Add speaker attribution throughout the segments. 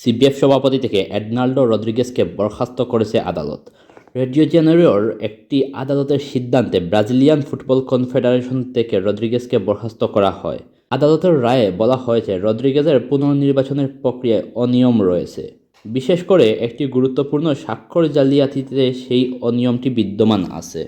Speaker 1: CBF সভাপতি থেকে Ednaldo রদ্রিগেজকে বরখাস্ত করেছে আদালত। রেডিও জেনারিওর একটি আদালতের সিদ্ধান্তে ব্রাজিলিয়ান ফুটবল কনফেডারেশন থেকে রদ্রিগেজকে বরখাস্ত করা হয়। আদালতের রায়ে বলা হয়েছে, রদ্রিগেজের পুনর্নির্বাচনের প্রক্রিয়ায় অনিয়ম রয়েছে। বিশেষ করে একটি গুরুত্বপূর্ণ স্বাক্ষর জালিয়াতিতে সেই অনিয়মটি বিদ্যমান আছে।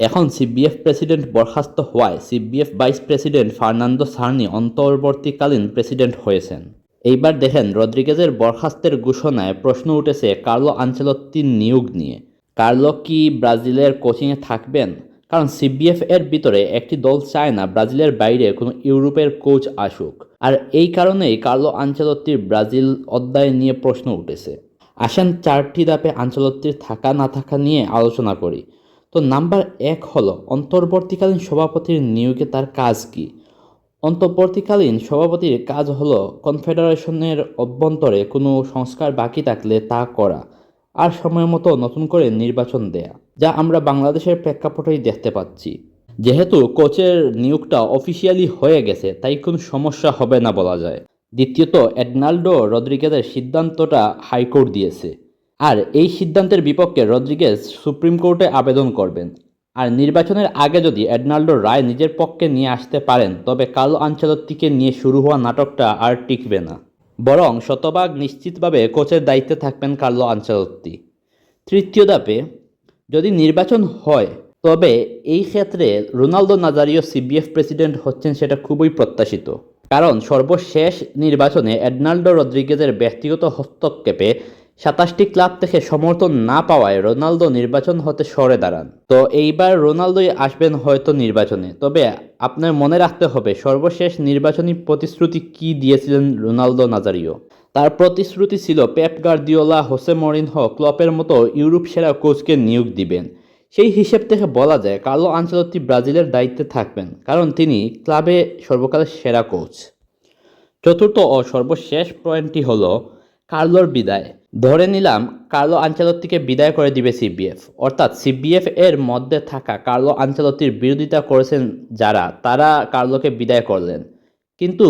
Speaker 1: এখন সিবিএফ প্রেসিডেন্ট বরখাস্ত হওয়ায় CBF vice president Fernando Sarney অন্তর্বর্তীকালীন প্রেসিডেন্ট হয়েছেন। এইবার দেখেন রদ্রিগেজের বরখাস্তের ঘোষণায় প্রশ্ন উঠেছে কার্লো আঞ্চলত্তির নিয়োগ নিয়ে। কার্লো কি ব্রাজিলের কোচিংয়ে থাকবেন? কারণ সিবিএফ এর ভিতরে একটি দল চায় না ব্রাজিলের বাইরে কোনো ইউরোপের কোচ আসুক। আর এই কারণেই কার্লো আঞ্চলত্তির ব্রাজিল অধ্যায় নিয়ে প্রশ্ন উঠেছে। আসেন চারটি ধাপে আঞ্চলত্তির থাকা না থাকা নিয়ে আলোচনা করি। তো নাম্বার এক হলো, অন্তর্বর্তীকালীন সভাপতির নিয়োগে তার কাজ কি? অন্তর্বর্তীকালীন সভাপতির কাজ হল কনফেডারেশনের অভ্যন্তরে কোনো সংস্কার বাকি থাকলে তা করা আর সময় মতো নতুন করে নির্বাচন দেয়া, যা আমরা বাংলাদেশের প্রেক্ষাপটেই দেখতে পাচ্ছি। যেহেতু কোচের নিয়োগটা অফিসিয়ালি হয়ে গেছে, তাই কোনো সমস্যা হবে না বলা যায়। দ্বিতীয়ত, এডনাল্ডো রদ্রিগেজের সিদ্ধান্তটা হাইকোর্ট দিয়েছে। আর এই সিদ্ধান্তের বিপক্ষে রদ্রিগেজ সুপ্রিম কোর্টে আবেদন করবেন। আর নির্বাচনের আগে যদি এডনাল্ডো রায় নিজের পক্ষে নিয়ে আসতে পারেন, তবে কালো আঞ্চলত্তিকে নিয়ে শুরু হওয়া নাটকটা আর টিকবে না। বরং শতভাগ নিশ্চিতভাবে কোচের দায়িত্বে থাকবেন কার্লো আঞ্চলত্তি তৃতীয় ধাপে, যদি নির্বাচন হয়, তবে এই ক্ষেত্রে রোনালদো নাজারিও সিবিএফ প্রেসিডেন্ট হচ্ছেন সেটা খুবই প্রত্যাশিত। কারণ সর্বশেষ নির্বাচনে এডনাল্ডো রদ্রিগেজের ব্যক্তিগত হস্তক্ষেপে সাতাশটি ক্লাব থেকে সমর্থন না পাওয়ায় রোনালদো নির্বাচন হতে সরে দাঁড়ান। তো এইবার রোনালদোই আসবেন হয়তো নির্বাচনে। তবে আপনার মনে রাখতে হবে, সর্বশেষ নির্বাচনী প্রতিশ্রুতি কি দিয়েছিলেন রোনালদো নাজারিও? তার প্রতিশ্রুতি ছিল পেপ গার্দিওলা, হোসে মরিনহ, ক্লপের মতো ইউরোপ সেরা কোচকে নিয়োগ দিবেন। সেই হিসেব থেকে বলা যায়, কার্লো আঞ্চলত্তি ব্রাজিলের দায়িত্বে থাকবেন, কারণ তিনি ক্লাবে সর্বকালের সেরা কোচ। চতুর্থ ও সর্বশেষ পয়েন্টটি হলো কার্লোর বিদায়। ধরে নিলাম, কার্লো আঞ্চলত্তিকে বিদায় করে দিবে সিবিএফ অর্থাৎ সিবিএফ এর মধ্যে থাকা কার্লো আঞ্চলত্তির বিরোধিতা করেছেন যারা, তারা কার্লোকে বিদায় করলেন। কিন্তু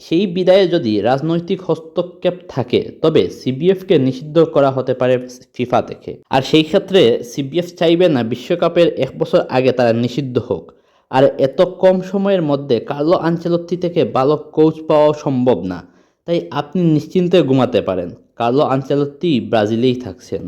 Speaker 1: সেই বিদায়ে যদি রাজনৈতিক হস্তক্ষেপ থাকে, তবে সিবিএফকে নিষিদ্ধ করা হতে পারে ফিফা থেকে। আর সেই ক্ষেত্রে সিবিএফ চাইবে না বিশ্বকাপের এক বছর আগে তারা নিষিদ্ধ হোক। আর এত কম সময়ের মধ্যে কার্লো আঞ্চলত্তি থেকে ভালো কোচ পাওয়া সম্ভব না। তাই আপনি নিশ্চিন্তে ঘুমাতে পারেন। কালো আঞ্চলত্তি ব্রাজিলেই থাকছেন।